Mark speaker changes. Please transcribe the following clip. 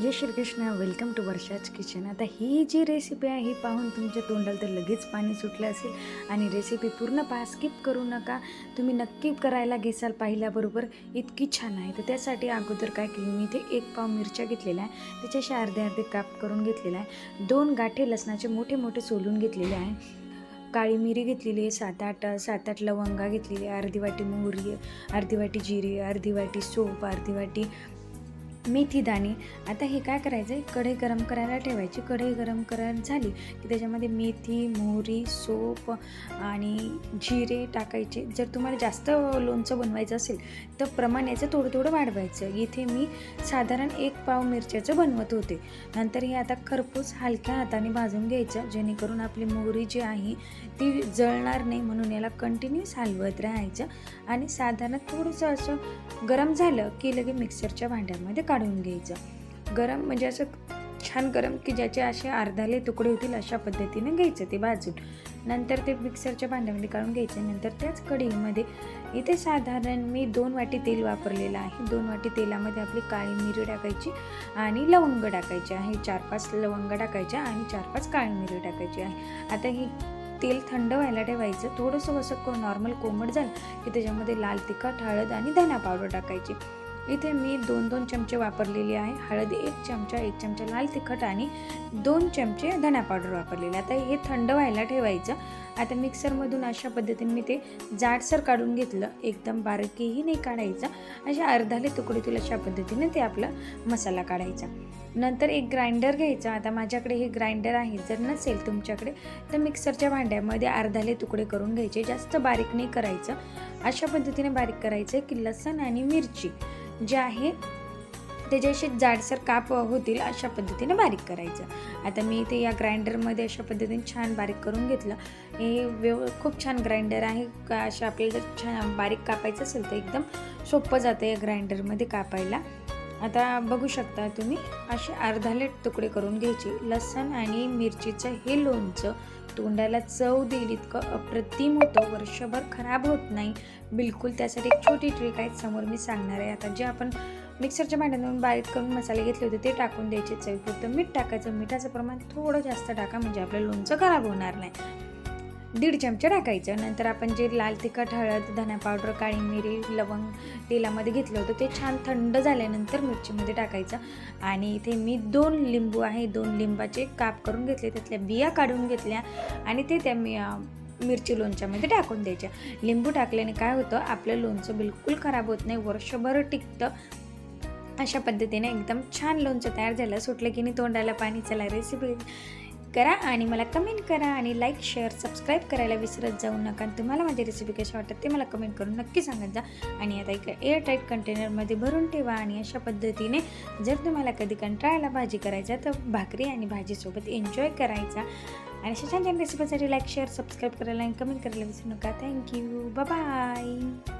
Speaker 1: Jai Shrikrishna welcome to वर्षाच kitchen आता ही जी रेसिपी आहे ही पाहून तुमच्या तोंडाला तर लगेच पाणी सुटलं असेल. आणि रेसिपी पूर्ण पहा स्किप करू नका. तुम्ही नक्की करायला घेसाल पाहिल्याबरोबर इतकी छान आहे. तर त्यासाठी अगोदर काय केलं मी इथे एक पाव मिरच्या घेतलेल्या आहे. त्याच्याशी अर्धे अर्धे काप करून घेतलेला आहे. दोन गाठे लसणाचे मोठे मोठे सोलून घेतलेले आहे. काळी मिरी घेतलेली आहे सात आठ सात आठ लवंगा घेतलेली आहे अर्धी वाटी मोहरी अर्धी वाटी जिरे अर्धी वाटी सोप अर्धी वाटी मेथीदाणे आता हे काय करायचं आहे कढई गरम करायला ठेवायची. कढई गरम करायला झाली की त्याच्यामध्ये मेथी मोहरी सोप आणि जिरे टाकायचे. जर तुम्हाला जास्त लोणचं बनवायचं असेल तर प्रमाण याचं थोडं थोडं वाढवायचं. इथे मी साधारण एक पाव मिरच्याचं बनवत होते. नंतर हे आता खरपूस हलक्या हाताने भाजून घ्यायचं. जेणेकरून आपली मोहरी जी आहे ती जळणार नाही म्हणून याला कंटिन्यूस हलवत राहायचं. आणि साधारण थोडंसं असं गरम झालं की लगे मिक्सरच्या भांड्यामध्ये काढून घ्यायचं. गरम म्हणजे असं छान गरम की ज्याचे असे अर्धाले तुकडे होतील अशा पद्धतीने घ्यायचं ते भाजून. नंतर ते मिक्सरच्या भांड्यामध्ये काढून घ्यायचं. नंतर त्याच कढईमध्ये इथे साधारण मी दोन वाटी तेल वापरलेलं आहे. दोन वाटी तेलामध्ये आपली काळी मिरी टाकायची आणि लवंग टाकायची आहे. चार पाच लवंग टाकायच्या आणि चार पाच काळी मिरी टाकायची आहे. आता ही तेल थंड व्हायला ठेवायचं. थोडंसं असं को नॉर्मल कोमट झालं की त्याच्यामध्ये लाल तिखट हळद आणि धना पावडर टाकायची. इथे मी दोन दोन चमचे वापरलेले आहे. हळद एक चमचा एक चमचा लाल तिखट आणि दोन चमचे धना पावडर वापरलेले आता हे थंड व्हायला ठेवायचं. आता मिक्सरमधून अशा पद्धतीने मी ते जाडसर काढून घेतलं. एकदम बारकीही नाही काढायचं. अशा अर्धाले तुकडीतील अशा पद्धतीने ते आपला मसाला काढायचा. नंतर एक ग्राइंडर घ्यायचा. आता माझ्याकडे हे ग्राइंडर आहे. जर नसेल तुमच्याकडे तर मिक्सरच्या भांड्यामध्ये अर्धाले तुकडे करून घ्यायचे. जास्त बारीक नाही करायचं. अशा पद्धतीने बारीक करायचं की लसण आणि मिरची जे आहे त्याचे असे जाडसर काप होतील अशा पद्धतीने बारीक करायचं. आता मी इथे या ग्राइंडरमध्ये अशा पद्धतीने छान बारीक करून घेतलं. हे व्यव खूप छान ग्राइंडर आहे. का अशा आपल्याला जर छान बारीक कापायचं असेल तर एकदम सोपं जातं या ग्राइंडरमध्ये कापायला. आता बघू शकता तुम्ही असे अर्धाले तुकडे करून घ्यायचे. लसण आणि मिरचीचं हे लोणचं तोंडाला चव देईल इतकं अप्रतिम होतं. वर्षभर खराब होत नाही. बिलकुल त्यासाठी एक छोटी ट्रिक आहे समोर मी सांगणार आहे. आता जे आपण मिक्सरच्या भांड्यातून बारीक करून मसाले घेतले होते ते टाकून द्यायचे चवीपुरतं. मीठ टाकायचं. मिठाचं प्रमाण थोडं जास्त टाका म्हणजे आपलं लोणचं खराब होणार नाही. दीड चमचा टाकायचं. नंतर आपण जे लाल तिखट हळद धना पावडर काळी मिरी लवंग तेलामध्ये घेतलं होतं. ते छान थंड झाल्यानंतर मिरचीमध्ये टाकायचं. आणि इथे मी दोन लिंबू आहे दोन लिंबाचे काप करून घेतले. त्यातल्या बिया काढून घेतल्या आणि ते त्या मी मिरची लोणच्यामध्ये टाकून द्यायच्या. लिंबू टाकल्याने काय होतं आपलं लोणचं बिलकुल खराब होत नाही. वर्षभर टिकतं. अशा पद्धतीने एकदम छान लोणचं तयार झालं. सुटलं की नाही तोंडाला पाणी चला रेसिपी करा आणि मला कमेंट करा आणि लाईक शेअर सबस्क्राईब करायला विसरत जाऊ नका. आणि तुम्हाला माझी रेसिपी कशी वाटत ते मला कमेंट करून नक्की सांगत जा. आणि आता एका एअर टाईट कंटेनरमध्ये भरून ठेवा आणि अशा पद्धतीने जर तुम्हाला कधी कंटाळायला भाजी करायचा तर भाकरी आणि भाजीसोबत एन्जॉय करायचा. आणि अशा छान छान रेसिपीसाठी लाईक शेअर सबस्क्राईब करायला आणि कमेंट करायला विसरू नका. Thank you bye